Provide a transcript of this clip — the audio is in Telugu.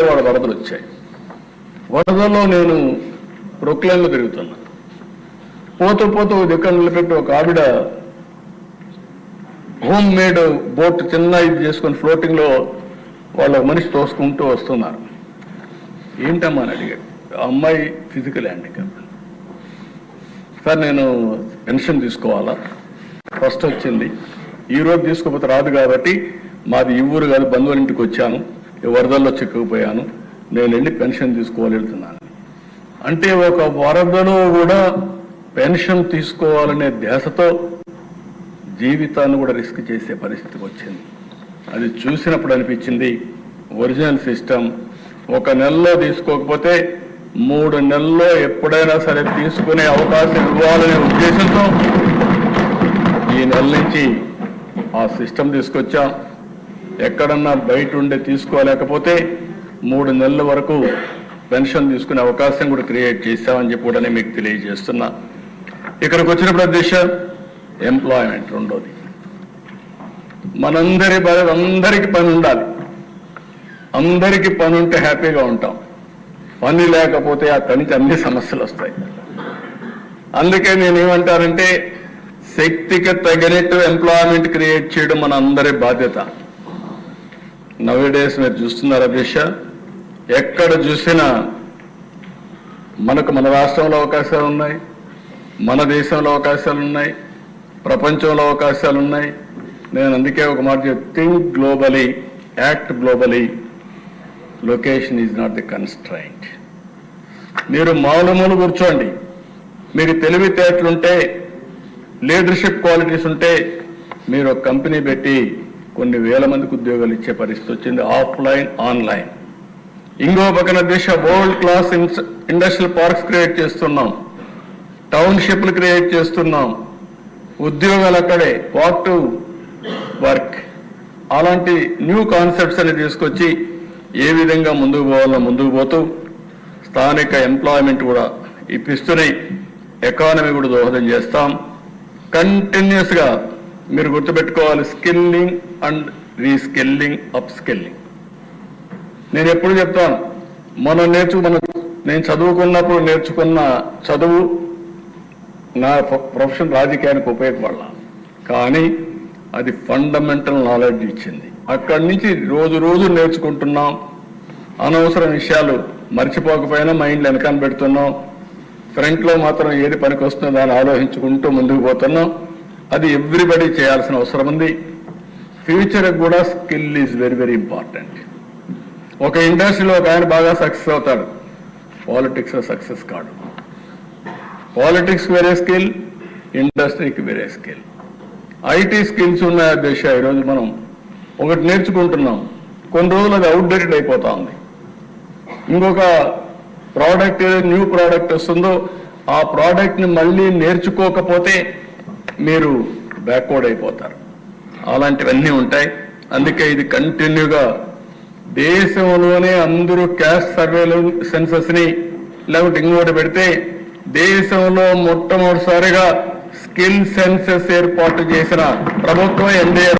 విజయవాడ వరదలు వచ్చాయి. వరదల్లో నేను ప్రొక్లైన్లో తిరుగుతున్నా. పోతూ పోతూ ఒక నిలబెట్టి ఒక ఆవిడ హోమ్ మేడ్ బోట్ చిన్న ఇది చేసుకొని ఫ్లోటింగ్లో వాళ్ళ మనిషి తోసుకుంటూ వస్తున్నారు. ఏంటమ్మా అని అడిగాడు. అమ్మాయి ఫిజికల్ హ్యాండిక్యాప్. సార్ నేను పెన్షన్ తీసుకోవాలా? ఫస్ట్ వచ్చింది. ఈ రోజు తీసుకోకపోతే రాదు కాబట్టి మాది ఈ ఊరు కాదు బంధువుల ఇంటికి వచ్చాను. వరదల్లో చిక్కుకుపోయాను. నేను వెళ్ళి పెన్షన్ తీసుకోవాలి వెళ్తున్నాను అంటే ఒక వరదలో కూడా పెన్షన్ తీసుకోవాలనే ధ్యాసతో జీవితాన్ని కూడా రిస్క్ చేసే పరిస్థితికి వచ్చింది. అది చూసినప్పుడు అనిపించింది ఒరిజినల్ సిస్టమ్ ఒక నెలలో తీసుకోకపోతే మూడు నెలల్లో ఎప్పుడైనా సరే తీసుకునే అవకాశం ఇవ్వాలనే ఉద్దేశంతో ఈ నెల నుంచి ఆ సిస్టమ్ తీసుకొచ్చాం. ఎక్కడన్నా బయట ఉండే తీసుకోలేకపోతే మూడు నెలల వరకు పెన్షన్ తీసుకునే అవకాశం కూడా క్రియేట్ చేశామని చెప్పి కూడా మీకు తెలియజేస్తున్నా. ఇక్కడికి వచ్చినప్పుడు అధ్యక్ష ఎంప్లాయ్మెంట్ రెండోది. మనందరి బాధ అందరికీ పని ఉండాలి. అందరికీ పని ఉంటే హ్యాపీగా ఉంటాం. పని లేకపోతే ఆ పనికి అన్ని సమస్యలు వస్తాయి. అందుకే నేను శక్తికి తగినట్టు ఎంప్లాయ్మెంట్ క్రియేట్ చేయడం మన అందరి బాధ్యత. డేస్ మీరు చూస్తున్నారు అభిష. ఎక్కడ చూసినా మనకు మన రాష్ట్రంలో అవకాశాలు ఉన్నాయి మన దేశంలో అవకాశాలు ఉన్నాయి ప్రపంచంలో అవకాశాలు ఉన్నాయి. నేను అందుకే ఒక మాట think globally act globally location is not the constraint మీరు మామూలు కూర్చోండి. మీరు తెలివితేటలుంటే లీడర్షిప్ క్వాలిటీస్ ఉంటే మీరు ఒక కంపెనీ పెట్టి కొన్ని వేల మందికి ఉద్యోగాలు ఇచ్చే పరిస్థితి వచ్చింది ఆఫ్లైన్ ఆన్లైన్. ఇంకో పక్కన దేశ world class industrial parks create చేస్తున్నాం. టౌన్షిప్లు క్రియేట్ చేస్తున్నాం. ఉద్యోగాలు అక్కడే. వాక్ టు వర్క్ అలాంటి న్యూ కాన్సెప్ట్స్ అని తీసుకొచ్చి ఏ విధంగా ముందుకు పోవాలో ముందుకు పోతూ స్థానిక ఎంప్లాయ్మెంట్ కూడా ఇప్పిస్తున్నాయి. ఎకానమీ కూడా దోహదం చేస్తాం. కంటిన్యూస్గా మీరు గుర్తుపెట్టుకోవాలి skilling and reskilling up skilling నేను ఎప్పుడు చెప్తాను మనం నేర్చు మన నేను చదువుకున్నప్పుడు నేర్చుకున్న చదువు నా ప్రొ- ప్రొఫెషన్ రాజకీయానికి ఉపయోగపడాల. కానీ అది ఫండమెంటల్ నాలెడ్జ్ ఇచ్చింది. అక్కడి నుంచి రోజు రోజు నేర్చుకుంటున్నాం. అనవసరం విషయాలు మర్చిపోకపోయినా మైండ్ వెనకాన పెడుతున్నాం. ఫ్రంట్లో మాత్రం ఏది పనికి వస్తుందో దాన్ని ఆలోచించుకుంటూ ముందుకు పోతున్నాం. అది ఎవ్రీబడి చేయాల్సిన అవసరం ఉంది. ఫ్యూచర్కి కూడా skill is very very important ఒక ఇండస్ట్రీలో ఒక ఆయన బాగా సక్సెస్ అవుతాడు. పాలిటిక్స్ సక్సెస్ కాడు. పాలిటిక్స్ వేరే స్కిల్ ఇండస్ట్రీకి వేరే స్కిల్ ఐటీ స్కిల్స్ ఉన్నాయా దేశ ఈరోజు మనం ఒకటి నేర్చుకుంటున్నాం. కొన్ని రోజులు అది అవుట్డేటెడ్ అయిపోతా ఉంది. ఇంకొక ప్రోడక్ట్ ఏదో న్యూ ప్రోడక్ట్ వస్తుందో ఆ ప్రోడక్ట్ని మళ్ళీ నేర్చుకోకపోతే మీరు బ్యాక్వర్డ్ అయిపోతారు. అలాంటివన్నీ ఉంటాయి. అందుకే ఇది కంటిన్యూగా దేశంలోనే అందరూ క్యాస్ట్ సర్వేలు సెన్సస్ని లేకపోతే ఇంకోటి పెడితే దేశంలో మొట్టమొదటిసారిగా స్కిల్ సెన్సెస్ ఏర్పాటు చేసిన ప్రభుత్వం ఎన్డీఆర్